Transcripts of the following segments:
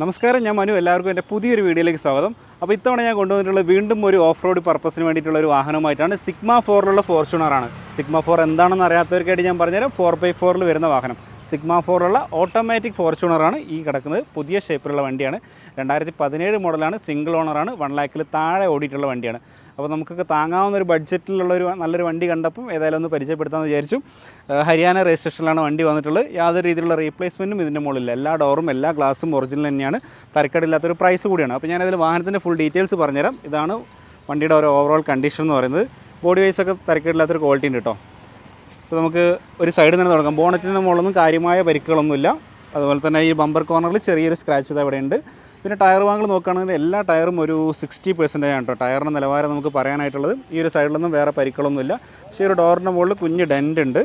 നമസ്കാരം ഞാൻ മനു. എല്ലാവർക്കും എന്റെ പുതിയൊരു വീഡിയോയിലേക്ക് സ്വാഗതം. അപ്പോൾ ഇത്തവണ ഞാൻ കൊണ്ടുവന്നിട്ടുള്ള വീണ്ടും ഒരു ഓഫ് റോഡ് പർപ്പസിന് വേണ്ടിയിട്ടുള്ള ഒരു വാഹനമായിട്ടാണ് സിഗ്മ ഫോറിലുള്ള ഫോർച്യൂണറാണ്. സിഗ്മ ഫോർ എന്താണെന്ന് അറിയാത്തവർക്കായിട്ട് ഞാൻ പറഞ്ഞുതരാം. ഫോർ ബൈ ഫോറിൽ വരുന്ന വാഹനം. സിഗ്മ ഫോറുള്ള ഓട്ടോമാറ്റിക് ഫോർച്യൂണറാണ് ഈ കിടക്കുന്നത്. പുതിയ ഷേപ്പിലുള്ള വണ്ടിയാണ്. രണ്ടായിരത്തി പതിനേഴ് മോഡലാണ്. സിംഗിൾ ഓണറാണ് വൺ ലാക്കിൽ താഴെ ഓടിയിട്ടുള്ള വണ്ടിയാണ്. അപ്പോൾ നമുക്കൊക്കെ താങ്ങാവുന്ന ഒരു ബഡ്ജറ്റിലുള്ള ഒരു നല്ലൊരു വണ്ടി കണ്ടപ്പം ഏതായാലും ഒന്ന് പരിചയപ്പെടുത്താമെന്ന് വിചാരിച്ചു. ഹരിയാന രജിസ്ട്രേഷനിലാണ് വണ്ടി വന്നിട്ടുള്ളത്. യാതൊരു രീതിയിലുള്ള റീപ്ലേസ്മെന്റും ഇതിന്റെ മുകളിൽ എല്ലാ ഡോറും എല്ലാ ഗ്ലാസും ഒറിജിനൽ തന്നെയാണ്. തരക്കേടില്ലാത്തൊരു പ്രൈസ് കൂടിയാണ്. അപ്പോൾ ഞാനതിൽ വാഹനത്തിന്റെ ഫുൾ ഡീറ്റെയിൽസ് പറഞ്ഞുതരാം. ഇതാണ് വണ്ടിയുടെ ഒരു ഓവറോൾ കണ്ടീഷൻ എന്ന് പറയുന്നത്. ബോഡി വൈസ് ഒക്കെ തരക്കേടില്ലാത്തൊരു ക്വാളിറ്റി ഉണ്ട് കേട്ടോ. അപ്പോൾ നമുക്ക് ഒരു സൈഡിൽ നിന്ന് തുടങ്ങാം. ബോണറ്റിന്റെ മുകളിലൊന്നും കാര്യമായ പരിക്കുകളൊന്നുമില്ല. അതുപോലെ തന്നെ ഈ ബമ്പർ കോർണറിൽ ചെറിയൊരു സ്ക്രാച്ച് ഇത് അവിടെ ഉണ്ട്. പിന്നെ ടയർ വാങ്ങൽ നോക്കുകയാണെങ്കിൽ എല്ലാ ടയറും ഒരു സിക്സ്റ്റി പെർസെന്റേജ് ആണ് കേട്ടോ. ടയറിന്റെ നിലവാരം നമുക്ക് പറയാനായിട്ടുള്ളത്. ഈ ഒരു സൈഡിലൊന്നും വേറെ പരിക്കുകളൊന്നുമില്ല. പക്ഷേ ഒരു ഡോറിന്റെ മുകളിൽ കുഞ്ഞ് ഡെന്റ് ഉണ്ട്.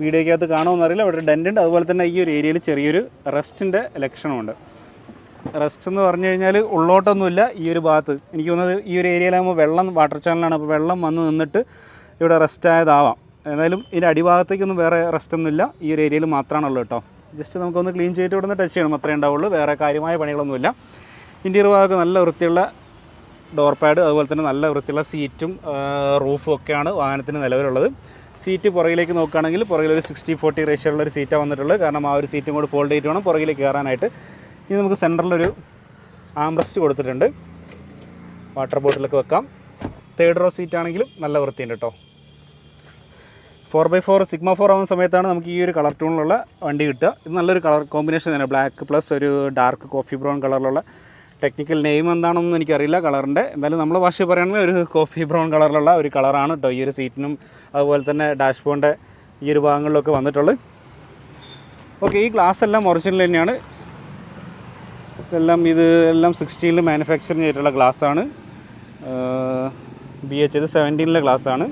വീഡിയോയ്ക്കകത്ത് കാണുമെന്ന് അറിയില്ല. അവിടെ ഡെന്റ് ഉണ്ട്. അതുപോലെ തന്നെ ഈ ഒരു ഏരിയയിൽ ചെറിയൊരു റെസ്റ്റിന്റെ ലക്ഷണമുണ്ട് റെസ്റ്റ് എന്ന് പറഞ്ഞു കഴിഞ്ഞാൽ ഉള്ളോട്ടൊന്നുമില്ല ഈ ഒരു ഭാഗത്ത്. എനിക്ക് തോന്നുന്നത് ഈ ഒരു ഏരിയയിലാകുമ്പോൾ വെള്ളം വാട്ടർ ചാനലാണ് അപ്പോൾ വെള്ളം വന്ന് നിന്നിട്ട് ഇവിടെ റെസ്റ്റ് ആയതാവാം. എന്നാലും ഇതിന്റെ അടിഭാഗത്തേക്കൊന്നും വേറെ റെസ്റ്റ് ഒന്നുമില്ല ഈ ഒരു ഏരിയയിൽ മാത്രമാണുള്ളൂ കേട്ടോ. ജസ്റ്റ് നമുക്കൊന്ന് ക്ലീൻ ചെയ്തിട്ട് ഇവിടെ നിന്ന് ടച്ച് ചെയ്യണം. അത്രേ ഉണ്ടാവുള്ളൂ. വേറെ കാര്യമായ പണികളൊന്നുമില്ല. ഇന്റീരിയർ ഭാഗമൊക്കെ നല്ല വൃത്തിയുള്ള ഡോർ പാഡ് അതുപോലെ തന്നെ നല്ല വൃത്തിയുള്ള സീറ്റും റൂഫും ഒക്കെയാണ് വാഹനത്തിന് നിലവിലുള്ളത്. സീറ്റ് പുറകിലേക്ക് നോക്കുകയാണെങ്കിൽ പുറകിൽ ഒരു സിക്സ്റ്റി ഫോർട്ടി റേഷ്യോ ഒരു സീറ്റാണ് വന്നിട്ടുള്ളത്. കാരണം ആ ഒരു സീറ്റും കൂടി ഫോൾഡ് ചെയ്തിട്ട് വേണം പുറകിലേക്ക് കയറാനായിട്ട്. ഇനി നമുക്ക് സെന്ററിലൊരു ആംബ്രസ്റ്റ് കൊടുത്തിട്ടുണ്ട്. വാട്ടർ ബോട്ടിലൊക്കെ വെക്കാം. തേർഡ് റോ സീറ്റ് ആണെങ്കിലും നല്ല വൃത്തിയുണ്ട് കേട്ടോ. Four by four sigma four ആവുന്ന സമയത്താണ് നമുക്ക് ഈ ഒരു കളർ ടൂണിലുള്ള വണ്ടി കിട്ടുക. ഇത് നല്ലൊരു കളർ കോമ്പിനേഷൻ തന്നെ. ബ്ലാക്ക് പ്ലസ് ഒരു ഡാർക്ക് കോഫി ബ്രൗൺ കളറിലുള്ള ടെക്നിക്കൽ നെയിം എന്താണെന്നൊന്നും എനിക്കറിയില്ല കളറിന്റെ. എന്തായാലും നമ്മൾ ഭാഷ പറയുകയാണെങ്കിൽ ഒരു കോഫി ബ്രൗൺ കളറിലുള്ള ഒരു കളറാണ് കേട്ടോ ഈ ഒരു സീറ്റിനും അതുപോലെ തന്നെ ഡാഷ്ബോർഡിന്റെ ഈ ഒരു ഭാഗങ്ങളിലൊക്കെ വന്നിട്ടുള്ളത്. ഓക്കെ ഈ ഗ്ലാസ് എല്ലാം ഒറിജിനൽ തന്നെയാണ്. ഇതെല്ലാം ഇത് എല്ലാം സിക്സ്റ്റീനിൽ മാനുഫാക്ചറിങ് ചെയ്തിട്ടുള്ള ഗ്ലാസ്സാണ്. ബി എച്ച് ഇത് സെവന്റീനിലെ ഗ്ലാസ്സാണ്.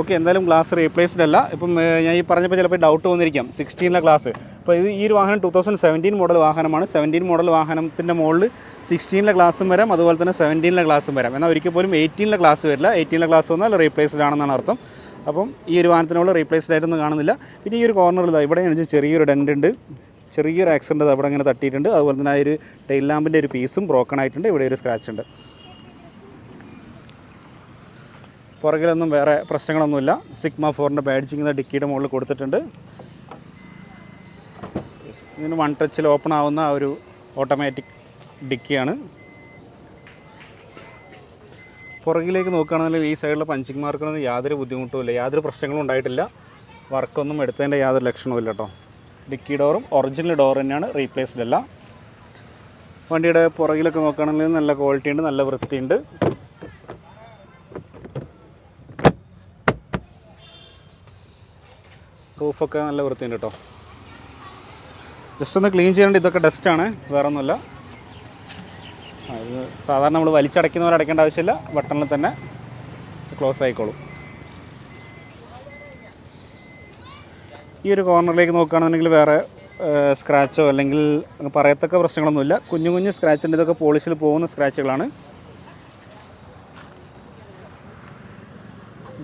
ഓക്കെ എന്തായാലും ഗ്ലാസ് റീപ്ലേസ്ഡ് അല്ല. ഇപ്പം ഞാൻ ഈ പറഞ്ഞപ്പോൾ ചിലപ്പോൾ ഡൗട്ട് വന്നിരിക്കാം. സിക്സ്റ്റീനിലെ ഗ്ലാസ് അപ്പോൾ ഇത് ഈ ഒരു വാഹനം ടൂ തൗസൻഡ് സെവന്റീൻ മോഡൽ വാഹനമാണ് സെവന്റീൻ മോഡൽ വാഹനത്തിന്റെ മുകളിൽ സിക്സ്റ്റീനിലെ ഗ്ലാസും വരാം. അതുപോലെ തന്നെ സെവന്റീനിലെ ഗ്ലാസും വരാം. എന്നാൽ ഒരിക്കൽ പോലും എയ്റ്റീനിലെ ഗ്ലാസ് വരില്ല. എയ്റ്റീനിലെ ഗ്ലാസ് വന്നാൽ റീപ്ലേസ്ഡ് ആണെന്നാണ് അർത്ഥം. അപ്പം ഈ ഒരു വാഹനത്തിനുള്ള റീപ്ലേസ്ഡ് ആയിട്ടൊന്നും കാണുന്നില്ല. പിന്നെ ഈ ഒരു കോർണറിൽ ഇവിടെ എനിക്ക് ചെറിയൊരു ഡെന്റ് ഉണ്ട്. ചെറിയൊരു ആക്സിഡന്റ് അവിടെ ഇങ്ങനെ തട്ടിയിട്ടുണ്ട്. അതുപോലെ തന്നെ ആ ഒരു ടെയിൽ ലാമ്പിന്റെ ഒരു പീസും ബ്രോക്കൺ ആയിട്ടുണ്ട്. ഇവിടെ ഒരു സ്ക്രാച്ച് ഉണ്ട്. പുറകിലൊന്നും വേറെ പ്രശ്നങ്ങളൊന്നുമില്ല. സിഗ്മ ഫോറിന്റെ ബാഡ്ജിങ് ഡിക്കിയുടെ മുകളിൽ കൊടുത്തിട്ടുണ്ട്. ഇതിന് വൺ ടച്ചിൽ ഓപ്പൺ ആവുന്ന ഒരു ഓട്ടോമാറ്റിക് ഡിക്കിയാണ്. പുറകിലേക്ക് നോക്കുകയാണെങ്കിൽ ഈ സൈഡിലെ പഞ്ചിങ് മാർക്കിനൊന്നും യാതൊരു ബുദ്ധിമുട്ടും ഇല്ല. യാതൊരു പ്രശ്നങ്ങളും ഉണ്ടായിട്ടില്ല. വർക്കൊന്നും എടുത്തതിന്റെ യാതൊരു ലക്ഷണവും ഇല്ല കേട്ടോ. ഡിക്കി ഡോറും ഒറിജിനൽ ഡോർ തന്നെയാണ് റീപ്ലേസ്ഡ് അല്ല വണ്ടിയുടെ പുറകിലൊക്കെ നോക്കുകയാണെങ്കിൽ നല്ല ക്വാളിറ്റി ഉണ്ട് നല്ല വൃത്തിയുണ്ട്. റൂഫൊക്കെ നല്ല വൃത്തിയുണ്ട് കേട്ടോ. ജസ്റ്റ് ഒന്ന് ക്ലീൻ ചെയ്യേണ്ട ഇതൊക്കെ ഡസ്റ്റ് ആണ് വേറെ ഒന്നുമില്ല അത് സാധാരണ നമ്മൾ വലിച്ചടയ്ക്കുന്നവർ അടയ്ക്കേണ്ട ആവശ്യമില്ല ബട്ടണിൽ തന്നെ ക്ലോസ് ആയിക്കോളും. ഈ ഒരു കോർണറിലേക്ക് നോക്കുകയാണെന്നുണ്ടെങ്കിൽ വേറെ സ്ക്രാച്ചോ അല്ലെങ്കിൽ പറയത്തക്ക പ്രശ്നങ്ങളൊന്നുമില്ല. കുഞ്ഞു കുഞ്ഞു സ്ക്രാച്ചുണ്ട് ഇതൊക്കെ പോളിഷിൽ പോകുന്ന സ്ക്രാച്ചുകളാണ്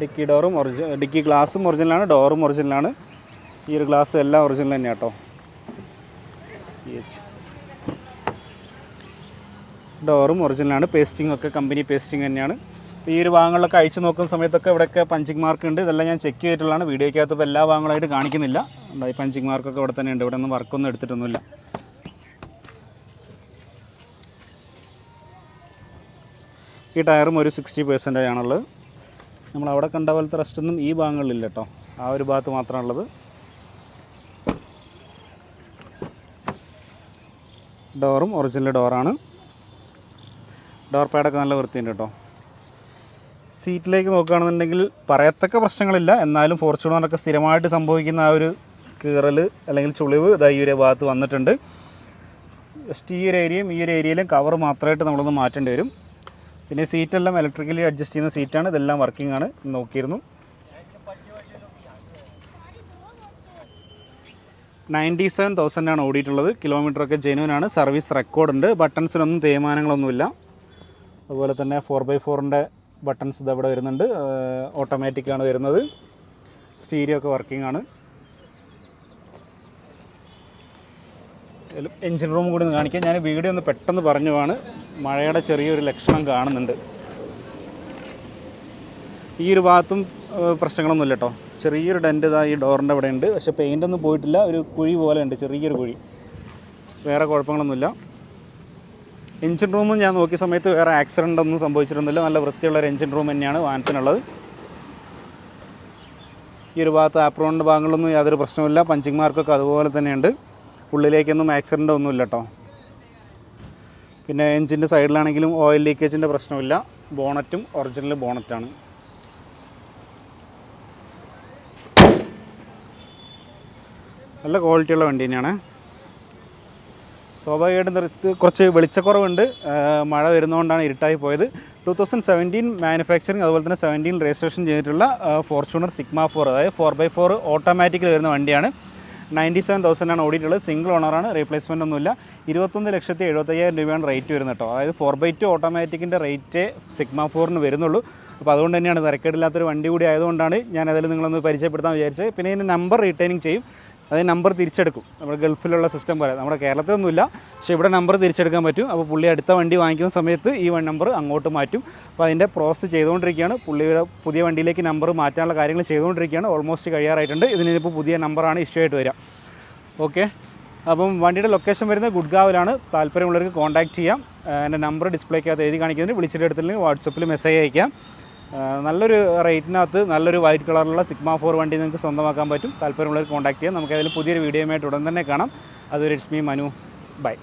ഡിക്കി ഡോറും ഒറിജി ഡിക്കി ഗ്ലാസും ഒറിജിനലാണ് ഡോറും ഒറിജിനലാണ്. ഈ ഒരു ഗ്ലാസ് എല്ലാം ഒറിജിനൽ തന്നെയാണ് കേട്ടോ ഡോറും ഒറിജിനലാണ് പേസ്റ്റിംഗ് ഒക്കെ കമ്പനി പേസ്റ്റിംഗ് തന്നെയാണ്. ഈ ഒരു ഭാഗങ്ങളിലൊക്കെ അയച്ചു നോക്കുന്ന സമയത്തൊക്കെ ഇവിടെയൊക്കെ പഞ്ചിങ് മാർക്ക് ഉണ്ട് ഇതെല്ലാം ഞാൻ ചെക്ക് ചെയ്തിട്ടുള്ളതാണ്. വീഡിയോയ്ക്കകത്ത് ഇപ്പോൾ എല്ലാ ഭാഗങ്ങളായിട്ട് കാണിക്കുന്നില്ല. ഈ പഞ്ചിങ് മാർക്കൊക്കെ ഇവിടെ തന്നെ ഉണ്ട്. ഇവിടെ ഒന്നും വർക്കൊന്നും എടുത്തിട്ടൊന്നുമില്ല. ഈ ടയറും ഒരു സിക്സ്റ്റി പെർസെന്റേജ് ആണുള്ളത്. നമ്മൾ അവിടെ കണ്ട പോലത്തെ റെസ്റ്റൊന്നും ഈ ഭാഗങ്ങളിലില്ല കേട്ടോ ആ ഒരു ഭാഗത്ത് മാത്രമാണുള്ളത്. ഡോറും ഒറിജിനൽ ഡോറാണ്. ഡോർ പാഡൊക്കെ നല്ല വൃത്തിയുണ്ട് കേട്ടോ. സീറ്റിലേക്ക് നോക്കുകയാണെന്നുണ്ടെങ്കിൽ പറയത്തക്ക പ്രശ്നങ്ങളില്ല. എന്നാലും ഫോർച്യൂണറൊക്കെ സ്ഥിരമായിട്ട് സംഭവിക്കുന്ന ആ ഒരു കീറൽ അല്ലെങ്കിൽ ചുളിവ് ഇതാ ഈ ഒരു ഭാഗത്ത് വന്നിട്ടുണ്ട്. ജസ്റ്റ് ഈ ഒരു ഏരിയയും ഈ ഒരു ഏരിയയിലും കവർ മാത്രമായിട്ട് നമ്മളൊന്ന് മാറ്റേണ്ടി വരും. പിന്നെ സീറ്റെല്ലാം ഇലക്ട്രിക്കലി അഡ്ജസ്റ്റ് ചെയ്യുന്ന സീറ്റാണ്. ഇതെല്ലാം വർക്കിംഗ് ആണ്. നോക്കിയിരുന്നു. നയന്റി സെവൻ തൗസൻഡ് ആണ് ഓടിയിട്ടുള്ളത്. കിലോമീറ്ററൊക്കെ ജെനുവൻ ആണ്. സർവീസ് റെക്കോർഡുണ്ട് ബട്ടൺസിനൊന്നും തേയ്മാനങ്ങളൊന്നുമില്ല. അതുപോലെ തന്നെ ഫോർ ബൈ ഫോറിന്റെ ബട്ടൺസ് ഇതവിടെ വരുന്നുണ്ട്. ഓട്ടോമാറ്റിക്കാണ് വരുന്നത്. സ്റ്റീരിയോ ഒക്കെ വർക്കിംഗ് ആണ്. എഞ്ചിൻ റൂം കൂടി ഒന്ന് കാണിക്കാം. ഞാൻ വീഡിയോ ഒന്ന് പെട്ടെന്ന് പറഞ്ഞുവാണ്. മഴയുടെ ചെറിയൊരു ലക്ഷണം കാണുന്നുണ്ട്. ഈ ഒരു ഭാഗത്തും പ്രശ്നങ്ങളൊന്നുമില്ല കേട്ടോ. ചെറിയൊരു ഡെന്റ് ഇതാ ഈ ഡോറിന്റെ അവിടെ ഉണ്ട്. പക്ഷേ പെയിന്റ് ഒന്നും പോയിട്ടില്ല. ഒരു കുഴി പോലെ ഉണ്ട് ചെറിയൊരു കുഴി. വേറെ കുഴപ്പങ്ങളൊന്നുമില്ല. എഞ്ചിൻ റൂമും ഞാൻ നോക്കിയ സമയത്ത് വേറെ ആക്സിഡന്റ് ഒന്നും സംഭവിച്ചിരുന്നില്ല നല്ല വൃത്തിയുള്ള ഒരു എഞ്ചിൻ റൂം തന്നെയാണ് വാഹനത്തിനുള്ളത് ഈ ഒരു ഭാഗത്ത് ആപ്രോണിന്റെ ഭാഗങ്ങളിലൊന്നും യാതൊരു പ്രശ്നവുമില്ല. പഞ്ചിങ് മാർക്കൊക്കെ അതുപോലെ തന്നെയുണ്ട്. ഉള്ളിലേക്കൊന്നും ആക്സിഡന്റ് ഒന്നുമില്ല കേട്ടോ പിന്നെ എഞ്ചിന്റെ സൈഡിലാണെങ്കിലും ഓയിൽ ലീക്കേജിന്റെ പ്രശ്നമില്ല. ബോണറ്റും ഒറിജിനൽ ബോണറ്റാണ് നല്ല ക്വാളിറ്റിയുള്ള വണ്ടി തന്നെയാണ്. സ്വാഭാവികമായിട്ടും നിർത്ത് കുറച്ച് വെളിച്ചക്കുറവുണ്ട്. മഴ വരുന്നതുകൊണ്ടാണ് ഇരുട്ടായി പോയത്. ടു തൗസൻഡ് സെവന്റീൻ മാനുഫാക്ചറിങ് അതുപോലെ തന്നെ സെവന്റീൻ രജിസ്ട്രേഷൻ ചെയ്തിട്ടുള്ള ഫോർച്യൂണർ സിഗ്മ ഫോർ അതായത് ഫോർ ബൈ ഫോർ ഓട്ടോമാറ്റിക്കിൽ വരുന്ന വണ്ടിയാണ്. നയന്റി സെവൻ തൗസൻഡാണ് ഓടിയിട്ടുള്ളത്. സിംഗിൾ ഓണറാണ് റീപ്ലേസ്മെന്റ് ഒന്നുമില്ല. ഇരുപത്തൊന്ന് ലക്ഷത്തി എഴുപത്തയ്യായിരം രൂപയാണ് റേറ്റ് വരുന്നത് കേട്ടോ. അതായത് ഫോർ ബൈ ടു ഓട്ടോമാറ്റിക്കിന്റെ റേറ്റ് സിഗ്മ ഫോറിന് വരുന്നുള്ളൂ. അപ്പോൾ അതുകൊണ്ട് തന്നെയാണ് തിരക്കേടില്ലാത്തൊരു വണ്ടി കൂടി ആയതുകൊണ്ടാണ് ഞാൻ അതിൽ നിങ്ങളൊന്ന് പരിചയപ്പെടുത്താൻ വിചാരിച്ചത്. പിന്നെ ഇതിന്റെ നമ്പർ റീറ്റൈനിങ് ചെയ്യും. അതായത് നമ്പർ തിരിച്ചെടുക്കും. നമ്മുടെ ഗൾഫിലുള്ള സിസ്റ്റം പോലെ. നമ്മുടെ കേരളത്തിലൊന്നുമില്ല. പക്ഷേ ഇവിടെ നമ്പർ തിരിച്ചെടുക്കാൻ പറ്റും. അപ്പോൾ പുള്ളി അടുത്ത വണ്ടി വാങ്ങിക്കുന്ന സമയത്ത് ഈ വൺ നമ്പർ അങ്ങോട്ട് മാറ്റും. അപ്പോൾ അതിന്റെ പ്രോസസ്സ് ചെയ്തുകൊണ്ടിരിക്കുകയാണ്. പുള്ളിയുടെ പുതിയ വണ്ടിയിലേക്ക് നമ്പർ മാറ്റാനുള്ള കാര്യങ്ങൾ ചെയ്തുകൊണ്ടിരിക്കുകയാണ്. ഓൾമോസ്റ്റ് കഴിയാറായിട്ടുണ്ട്. ഇതിനിപ്പോൾ പുതിയ നമ്പറാണ് ഇഷ്യൂ ആയിട്ട് വരിക. ഓക്കെ അപ്പം വണ്ടിയുടെ ലൊക്കേഷൻ വരുന്നത് ഗുഡ്ഗാവിലാണ്. താല്പര്യമുള്ളവർക്ക് കോൺടാക്റ്റ് ചെയ്യാം. എന്റെ നമ്പർ ഡിസ്പ്ലേക്കകത്ത് എഴുതി കാണിക്കുന്നതിന് വിളിച്ചിട്ട് എടുത്തില്ലെങ്കിൽ വാട്സപ്പിൽ മെസ്സേജ് അയക്കാം. നല്ലൊരു റേറ്റിനകത്ത് നല്ലൊരു വൈറ്റ് കളറിലുള്ള സിഗ്മ ഫോർ വണ്ടി നിങ്ങൾക്ക് സ്വന്തമാക്കാൻ പറ്റും. താല്പര്യമുള്ളവർ കോൺടാക്ട് ചെയ്യാം. നമുക്ക് അതിൽ പുതിയൊരു വീഡിയോയുമായിട്ട് ഉടൻ തന്നെ കാണാം. അതൊരു ഇറ്റ്സ് മീ മനു. ബൈ.